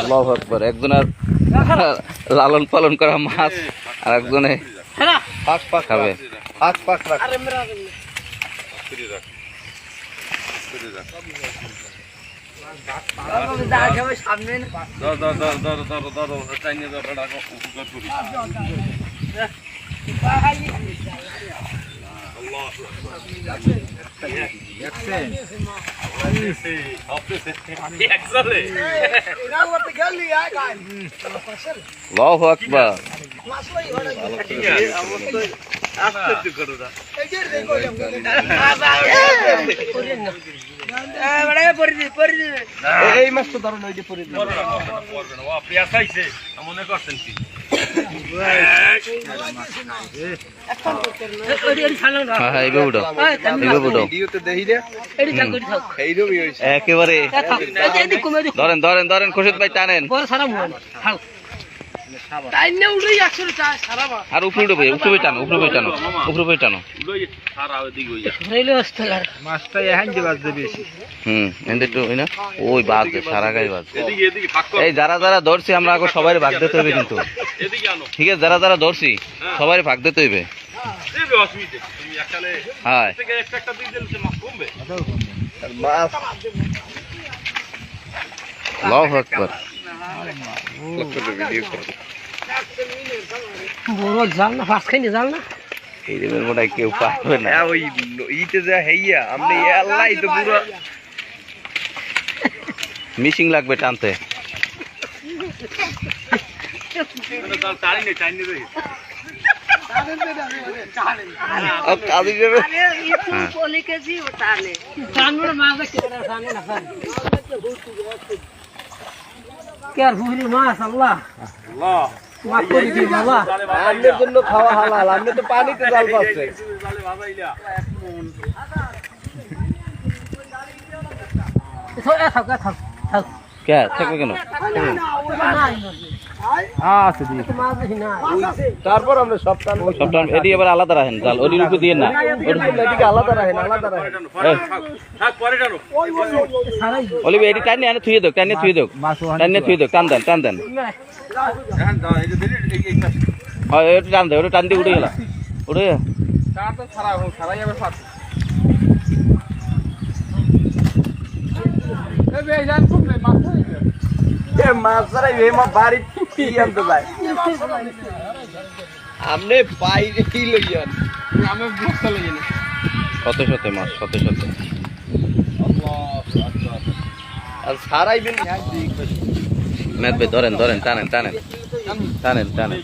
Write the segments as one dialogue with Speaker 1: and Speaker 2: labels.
Speaker 1: আল্লাহু
Speaker 2: একজনের লালন পালন করা মাছ আর একজনে
Speaker 1: হ্যাঁ
Speaker 3: পাক পাক
Speaker 2: খাবে
Speaker 3: পাক পাক রাখ।
Speaker 1: আরে মেরা সামনে
Speaker 2: আল্লাহু আকবার
Speaker 3: এই মাছ তো ধরুন ওই যে পরে
Speaker 2: একেবারে ধরেন ধরেন ধরেন খুশিদ ভাই টানেন আর উপরে উপরে টানো উপরে টানো উপরে টানো
Speaker 1: রেলে আসতে লার
Speaker 3: মাছটা এহান যে বাজবে বেশি।
Speaker 2: হুম এন্ড একটু না? ওই বাঘ সারা গায়ে বাঘ এই যারা যারা ধরছি আমরা আগে সবাই ভাগ দিতে হবে কিন্তু। ঠিক আছে যারা যারা ধরছি সবাই ভাগ দিতে হইবে। হ্যাঁ।
Speaker 3: মাছ
Speaker 2: আল্লাহু আকবার।
Speaker 3: ভিডিও
Speaker 1: বড় জাল না ফাঁস খাইনি জাল না?
Speaker 2: এই দেবের মনে হয় কেউ পারবে না
Speaker 3: হ্যাঁ ওই ইতে যা হেইয়া আমনে আল্লাহ তো পুরো
Speaker 2: মিশিং লাগবে টানতে
Speaker 3: আর কাজে যাবে
Speaker 1: করে বাবা
Speaker 3: আমনের জন্য খাওয়া হালাল আমনে তো পানিতে জাল
Speaker 1: থাক থাক থাক।
Speaker 2: কে? থাকবে কেন?
Speaker 1: না
Speaker 3: তারপর আমরা সব টান
Speaker 2: সব টান এটি এবার আলাদা রাখেন জাল। দিয়ে না।
Speaker 3: এদিকে আলাদা রাখেন আলাদা রাখেন।
Speaker 1: সারাই
Speaker 2: অলিভ এটি টানিয়ে আনে থুয়ে দেখ টানিয়ে থুয়ে দেখ টানিয়ে থুয়ে দেখ টান দেন টান দেন। হয় টান দে ওটা টান দিয়ে উঠে গেলা। উঠে। গেলা।
Speaker 3: এ মাছ ছাড়া এই মা বাড়ি কি আনতে যায়। আমনে বাইরে কি লইয়ান আমি বুঝতে লইয়ান
Speaker 2: শত শত মাছ শত শত
Speaker 3: আর সারাই বিন
Speaker 2: ম্যাথ ভাই ধরেন ধরেন টানেন টানেন। টানেন টানেন।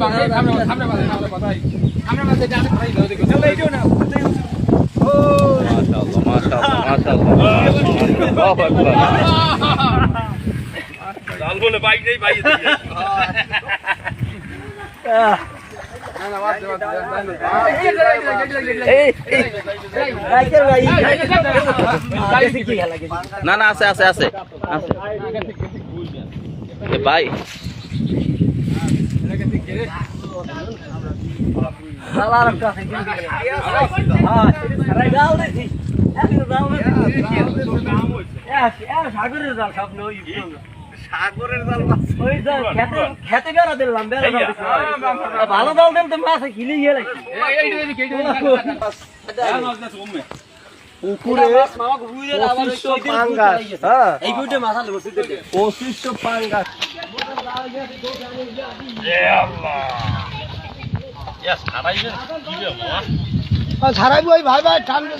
Speaker 2: মাশাআল্লাহ মাশাআল্লাহ মাশাআল্লাহ আল্লাহু আকবার
Speaker 3: এই এই
Speaker 2: না না আছে আছে আছে আছে এ ভাই
Speaker 3: সাগরের জাল মাছ
Speaker 1: খেতে ভালো দাল দিল তো মাছ খিলি গেলে
Speaker 3: পুকুরে পঁচিশশো
Speaker 1: ভাই ভাই, টানবে